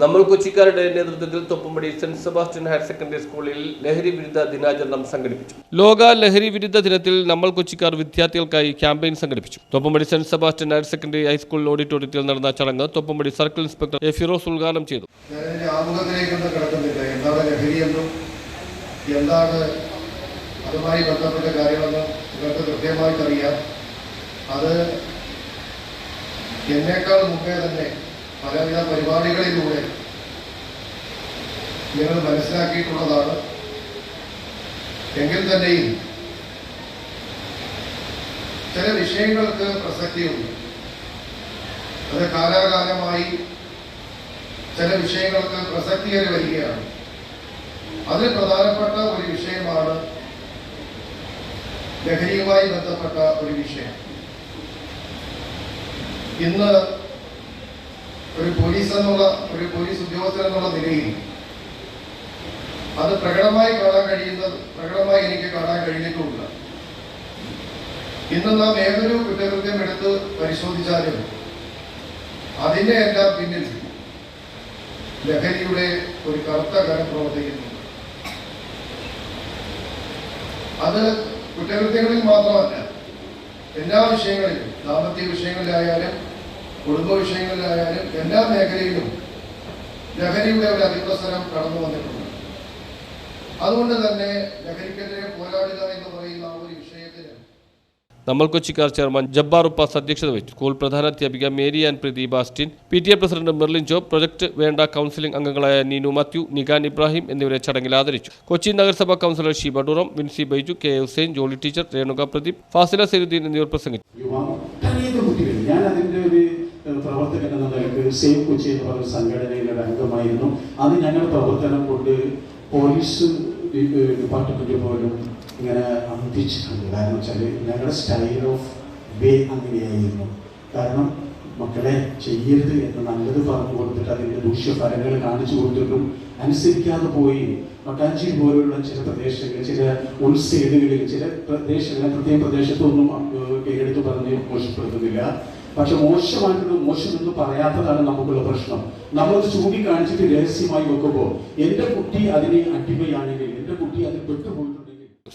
നമ്മൾ കൊച്ചിക്കാരുടെ നേതൃത്വത്തിൽ Thoppumpady Saint Sebastian higher secondary സ്കൂളിൽ ലഹരി വിരുദ്ധ ദിനാചരണം സംഘടിപ്പിച്ചു. ലോക ലഹരി വിരുദ്ധ ദിനത്തിൽ നമ്മൾ കൊച്ചിക്കാർ വിദ്യാർത്ഥികൾക്കായി ക്യാമ്പയിൻ സംഘടിപ്പിച്ചു. Thoppumpady Saint Sebastian higher secondary high school ഓഡിറ്റോറിയത്തിൽ നടന്ന ചടങ്ങ് Thoppumpady circle inspector A Firoz ഉദ്ഘാടനം ചെയ്തു. ഞാനതിന്റെ ആമുഖത്തിലേക്കൊന്നും കിടക്കുന്നില്ല. എന്താണ് ലഹരിയെന്നും എന്താണ് അതുമായി ബന്ധപ്പെട്ട കാര്യങ്ങളെന്നും നിങ്ങൾക്ക് കൃത്യമായിട്ടറിയാം. അത് എന്നേക്കാൾ മുമ്പേ തന്നെ പലവിധ പരിപാടികളിലൂടെ ഞങ്ങൾ മനസ്സിലാക്കിയിട്ടുള്ളതാണ്. എങ്കിൽ തന്നെയും ചില വിഷയങ്ങൾക്ക് പ്രസക്തിയുണ്ട്. അത് കാലാകാലമായി ചില വിഷയങ്ങൾക്ക് പ്രസക്തിയേറി വരികയാണ്. അതിൽ പ്രധാനപ്പെട്ട ഒരു വിഷയമാണ് ലഹരിയുമായി ബന്ധപ്പെട്ട ഒരു വിഷയം. ഇന്ന് ഒരു പോലീസ് എന്നുള്ള ഒരു പോലീസ് ഉദ്യോഗസ്ഥൻ എന്നുള്ള നിലയിൽ അത് പ്രകടമായി കാണാൻ കഴിയുന്നത് പ്രകടമായി എനിക്ക് കാണാൻ കഴിഞ്ഞിട്ടുമില്ല. ഇന്ന് നാം ഏതൊരു കുറ്റകൃത്യം എടുത്ത് പരിശോധിച്ചാലും അതിന്റെ എല്ലാം പിന്നിൽ ലഹരിയുടെ ഒരു കറുത്ത കരം പ്രവർത്തിക്കുന്നു അത് കുറ്റകൃത്യങ്ങളിൽ മാത്രമല്ല എല്ലാ വിഷയങ്ങളിലും ദാമ്പത്യ വിഷയങ്ങളിലായാലും കുടുംബ വിഷയങ്ങളിലായാലും എല്ലാ മേഖലയിലും ലഹരിയുടെ ഒരു അതിപ്രസരം കടന്നു വന്നിട്ടുണ്ട്. അതുകൊണ്ട് തന്നെ ലഹരിക്കെതിരെ പോരാടുക എന്ന് പറയുന്ന ഒരു വിഷയത്തിന് നമ്മൾ കൊച്ചിക്കാർ ചെയർമാൻ ജബ്ബാർ ഉപ്പാസ് അധ്യക്ഷത വഹിച്ചു. School പ്രധാനാധ്യാപിക Mary and Preethi Bastin P T A president Merlin Job project വേണ്ട കൗൺസിലിംഗ് അംഗങ്ങളായ നീനു മാത്യു നിഗാൻ ഇബ്രാഹിം എന്നിവരെ ചടങ്ങിൽ ആദരിച്ചു. കൊച്ചി നഗരസഭാ കൗൺസിലർ ഷീബ ഡുറം വിൻസി ബൈജു കെ ഹുസൈൻ ജോളി ടീച്ചർ രേണുക പ്രദീപ് ഫാസില സൈരുദ്ദീൻ എന്നിവർ പ്രസംഗിച്ചു. ഞാൻ അതിന്റെ ഒരു പ്രവർത്തകൻ എന്ന നിലയ്ക്ക് സേവ് കൊച്ചി എന്ന് പറഞ്ഞ സംഘടനയിലെ അംഗമായിരുന്നു. അത് ഞങ്ങളുടെ പ്രവർത്തനം കൊണ്ട് പോലീസ് ഡിപ്പാർട്ട്മെന്റ് പോലും ഇങ്ങനെ അന്തിച്ചിട്ടുണ്ട് കാരണം വെച്ചാൽ ഞങ്ങളുടെ സ്റ്റൈൽ ഓഫ് വേ അങ്ങനെയായിരുന്നു. കാരണം മക്കളെ ചെയ്യരുത് എന്ന് നല്ലത് പറഞ്ഞു കൊടുത്തിട്ട് അതിന്റെ ദൂഷ്യഫലങ്ങൾ കാണിച്ചു കൊടുത്തിട്ടും അനുസരിക്കാതെ പോയി. മട്ടാഞ്ചി പോലുള്ള ചില പ്രദേശങ്ങളിൽ ചില ഉൾസൈഡുകളിൽ ചില പ്രദേശങ്ങളെ പ്രത്യേക പ്രദേശത്തൊന്നും പേരെടുത്ത് പറഞ്ഞ് മോശപ്പെടുത്തുന്നില്ല. പക്ഷെ മോശമായിട്ടുള്ള മോശം എന്ന് പറയാത്തതാണ് നമുക്കുള്ള പ്രശ്നം. നമ്മളത് ചൂണ്ടിക്കാണിച്ചിട്ട് രഹസ്യമായി വെക്കുമ്പോൾ എന്റെ കുട്ടി അതിനെ അടിമയാണെങ്കിൽ എന്റെ കുട്ടി അതിൽ പെട്ടുപോയിട്ടുണ്ട്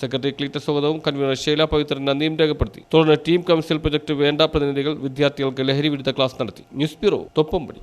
സെക്രട്ടറി ക്ലീറ്റ സ്വാഗതവും. കൺവീനർ ശൈല പവിത്രൻ നന്ദിയും രേഖപ്പെടുത്തി. തുടർന്ന് ടീം കൗൺസിൽ പ്രൊജക്ട് വേണ്ട പ്രതിനിധികൾ വിദ്യാർത്ഥികൾക്ക് ലഹരി വിരുദ്ധ ക്ലാസ് നടത്തി. News bureau Thoppumpady